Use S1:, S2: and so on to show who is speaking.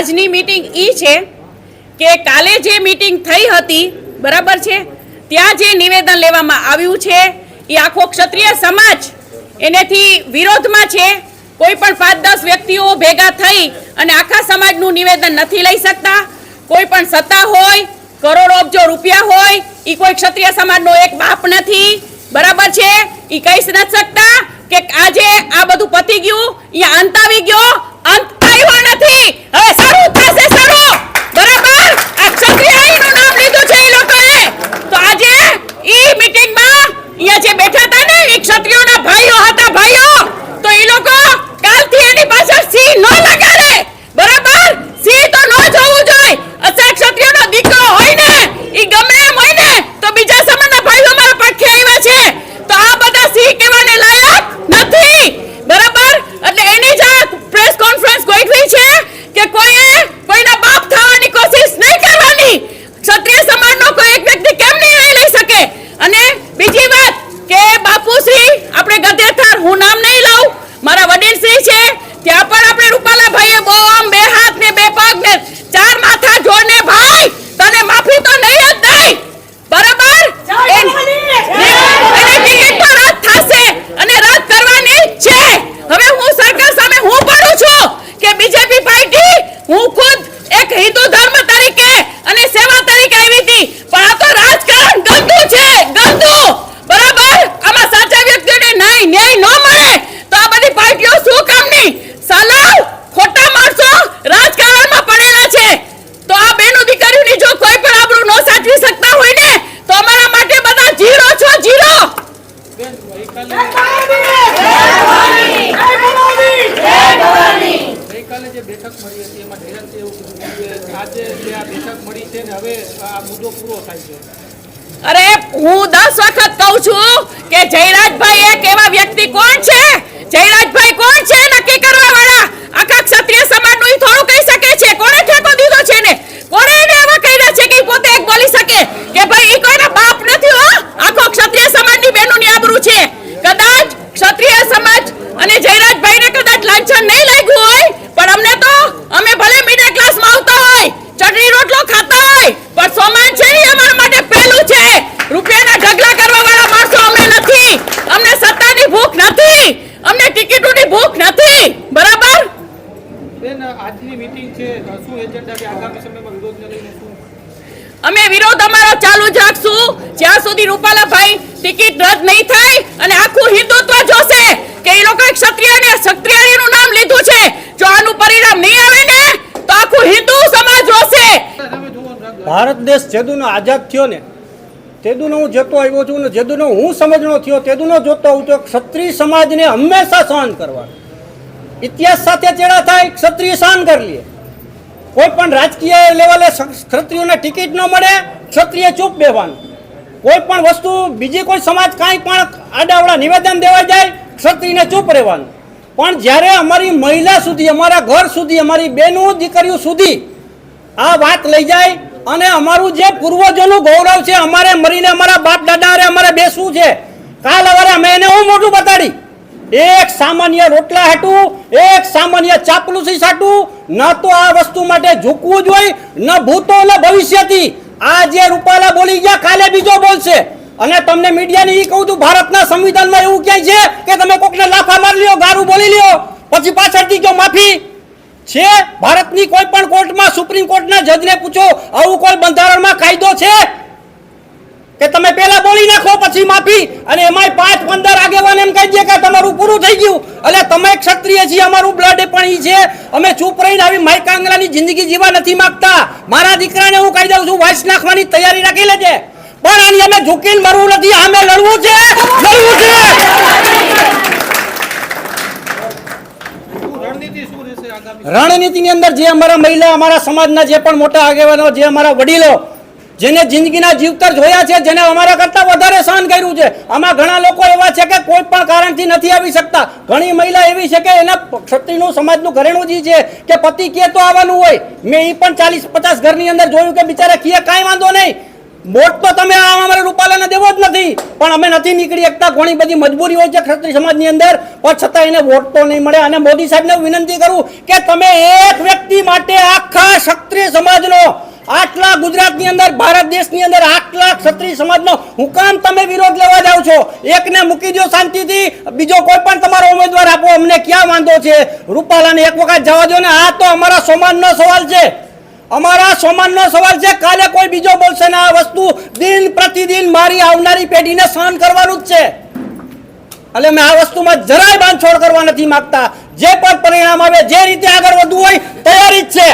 S1: આજની મિટિંગ એ છે કે કાલે જે મિટિંગ થઈ હતી, બરાબર છે? ત્યાં જે નિવેદન લેવામાં આવ્યું છે એ આખો ક્ષત્રિય સમાજ એનેથી વિરોધમાં છે. કોઈ પણ પાંચ દસ વ્યક્તિઓ ભેગા થઈ અને આખા સમાજનું નિવેદન નથી લઈ શકતા. કોઈ પણ સત્તા હોય, કરોડો અબજો રૂપિયા હોય એ કોઈ ક્ષત્રિય સમાજનો એક બાપ નથી. બરાબર છે? એ કહી નથી શકતા કે આજે આ બધું પતી ગયું અહીંયા અંત આવી ગયો, અંત આવ્યો નથી હવે શરૂ થશે શરૂ બરાબર આ ક્ષત્રિય આઈનું નામ લીધું છે એ લોકોએ તો આજે ઈ મીટિંગમાં અહીંયા જે બેઠા હતા ને એ ક્ષત્રિયોના ભાઈઓ હતા ભાઈઓ તો એ લોકો કાલથી એની પાછળ સિંહ ન લગાડે બરાબર સિંહ તો ન જોવું જોઈએ અસર ક્ષત્રિયનો દીકરો હોય ને ઈ ગમે એમ હોય ને તો બીજા સમાજના ભાઈઓ મારા પડખે આવ્યા છે તો આ બધા સિંહ કહેવાને લાયક નથી બરાબર એટલે એની જ આ પ્રેસ કોન્ફરન્સ ગોઠવી છે કે કોઈએ કોઈના બાપ થવાની કોશિશ નહીં કરવાની ક્ષત્રિય સમાજનો કોઈ એક વ્યક્તિ કેમ નિર્ણય લઈ શકે અને બીજી વાત કે બાપુશ્રી આપણે ગધેથર હું નામ નહીં લઉં મારા વડીલશ્રી છે ત્યાં પણ આપણે રૂપાલા ભાઈએ બહુ આમ બે હાથ ને બે પગ ને ચાર માથા જોડને ભાઈ તને માફી તો નહીં જ દઈ બરાબર એન- એને ટિકિટ તો રદ થશે અને રદ કરવાની જ છે હવે હું સરકાર સામે હું પડું છું કે બીજેપી પાર્ટી હું ખુદ એક હિન્દુ ધર્મ તરીકે અને સેવા તરીકે આવી હતી પણ આ તો રાજકારણ ગંદુ છે ગંદુ બરાબર આમાં સાચા વ્યક્તિઓને ન્યાય ન્યાય ન મળે તો આ બધી પાર્ટીઓ શું કામની સલાવ ખોટા માણસો રાજકારણમાં પડેલા છે તો આ બેનો દીકરીઓની જો કોઈ પણ આબરૂ ન સાચવી શકતા હોય ને તો અમારા માટે બધા જીરો છો જીરો
S2: બેન ગઈકાલે ગઈકાલે જે બેઠક મળી હતી, એમાં જયંતે એવું કીધું કે આજે જે આ બેઠક મળી છે ને હવે આ મુદ્દો પૂરો થાય છે.
S1: અરે હું દસ વખત કહું છું કે જયરાજભાઈ એક એવા વ્યક્તિ કોણ છે? જયરાજભાઈ કોણ છે? નક્કી કરવા વાળા આખા ક્ષત્રિય સમાજનું ઈ થોડું કહી શકે છે કોણે ઠેકો દીધો છે ને કોણે એને આવા કહ્યા છે કે ઈ પોતે એક બોલી શકે કે ભાઈ ઈ કોઈના બાપ નથી હો આખો ક્ષત્રિય સમાજની બહેનોની આબરૂ છે કદાચ ક્ષત્રિય સમાજ અને જયરાજભાઈને કદાચ લાંછન નહીં લાગ્યું હોય પણ અમને તો અમે ભલે મિડલ ક્લાસમાં આવતા હોય ચટણી રોટલો ખાતા હોય પણ સોમાન છે ઈ અમારા માટે પહેલું છે રૂપિયાના ઢગલા કરવા વાળા માણસો અમે નથી અમને સત્તાની ભૂખ નથી અમને ટિકિટોની ભૂખ નથી બરાબર
S2: બેન આજની મીટિંગ છે શું એજન્ડા કે આગામી સમયમાં વિરોધને લઈને શું
S1: અમે વિરોધ અમારો ચાલુ જ રાખશું. જ્યાં સુધી રૂપાલાભાઈ ટિકિટ રદ નહીં થાય અને આખું હિન્દુત્વ જોશે કે એ લોકો ક્ષત્રિયને ક્ષત્રિયનું નામ લીધું છે, જો આનું પરિણામ નહીં આવે ને, તો આખું હિન્દુ સમાજ રોશે.
S3: ભારત દેશ જેદુનો આઝાદ થયો ને, તેદુનો હું જતો આવ્યો છું ને, જેદુનો હું સમજણો થયો, તેદુનો જોતો આવું તો ક્ષત્રિય સમાજને હંમેશા સહન કરવા ઇતિહાસ સાથે ચેડા થાય, ક્ષત્રિય સહન કરી લે. કોઈ પણ રાજકીય લેવલે ક્ષત્રિયોને ટિકિટ ન મળે, ક્ષત્રિય ચૂપ બેવાનું કોઈ પણ વસ્તુ બીજી કોઈ સમાજ કાંઈ પણ આડાવડા નિવેદન દેવા જાય, ક્ષત્રિયને ચૂપ રહેવાનું. પણ જ્યારે અમારી મહિલા સુધી, અમારા ઘર સુધી, અમારી બહેનો દીકરીઓ સુધી આ વાત લઈ જાય અને અમારું જે પૂર્વજોનું ગૌરવ છે, અમારે મરીને અમારા બાપ દાદા અમારે બેસવું છે, કાલ અવારે અમે એને હું મોટું બતાડી? એક સામાન્ય રોટલા હાટું, એક સામાન્ય ચાપલુસી સાટું, ન તો આ વસ્તુ માટે ઝૂકવું જોઈએ ન ભૂતો ન ભવિષ્યથી. આ જે રૂપાલા બોલી ગયા, કાલે બીજો બોલશે. અને તમને મીડિયાને એ કહું છું, ભારતના સંવિધાનમાં એવું ક્યાંય છે કે તમે કોકને લાફા મારી લ્યો, ગારું બોલી લ્યો, પછી પાછળથી જો માફી? છે? ભારતની કોઈ પણ કોર્ટમાં, સુપ્રીમ કોર્ટના જજને પૂછો, આવું કોઈ બંધારણમાં કાયદો છે? કે તમે પેલા બોલી નાખો પછી માફી. અને એમાંય પાંચ પંદર આગેવાન એમ કહી દે કે તમારું પૂરું થઈ ગયું. એટલે તમે ક્ષત્રિય છીએ અમારું બ્લડ પણ ઈ છે. અમે ચૂપ રહીને આવી માઈ કાંગલાની જિંદગી જીવા નથી માંગતા. મારા દીકરાને હું કહી દઉં છું વાંચ નાખવાની તૈયારી રાખી લેજે. પણ આની અમે ઝૂકીને મરવું નથી અમે લડવું છે. લડવું છે.
S2: રણનીતિ ની
S3: રણનીતિની અંદર જે અમારા મહિલા અમારા સમાજના જે પણ મોટા આગેવાનો જે અમારા વડીલો જેને જિંદગીના જીવતર જોયા છે, જેને અમારા કરતા વધારે સહન કર્યું છે. આમાં ઘણા લોકો એવા છે કે કોઈ પણ કારણથી નથી આવી શકતા. ઘણી મહિલા એવી છે કે એના ક્ષત્રિયનું સમાજનું ઘરેણું જે છે કે પતિ કે તો આવવાનું હોય. મેં એ પણ ચાલીસ, પચાસ ઘરની અંદર જોયું કે બિચારા કીએ કાંઈ વાંધો નહીં. વોટ તો તમે આ અમારે રૂપાલાને દેવો જ નથી. પણ અમે નથી નીકળી શકતા. ઘણી બધી મજબૂરી હોય છે ક્ષત્રિય સમાજની અંદર. પણ છતાં એને વોટ તો નહીં મળે. અને મોદી સાહેબને વિનંતી કરું કે તમે એક વ્યક્તિ માટે આખા ક્ષત્રિય સમાજનો ગુજરાતની અંદર, ભારત દેશની અંદર આટલા ક્ષત્રિય સમાજનો હું કામ તમે વિરોધ લેવા જાવ છો. એકને મૂકી દો શાંતિથી, બીજો કોઈ પણ તમારો ઉમેદવાર આપો, અમને ક્યાં વાંધો છે? રૂપાલાને એક વખત જવા દો ને, આ તો અમારા સમાજનો સવાલ છે. અમારા સમાનનો સવાલ છે, કાલે કોઈ બીજો બોલશે ને, આ વસ્તુ દિન પ્રતિદિન મારી આવનારી પેઢીને સહન કરવાનું જ છે. એટલે મેં આ વસ્તુમાં જરાય બાંધછોડ કરવા નથી માંગતા. જે પણ પરિણામ આવે, જે રીતે આગળ વધવું હોય, તૈયારી જ છે.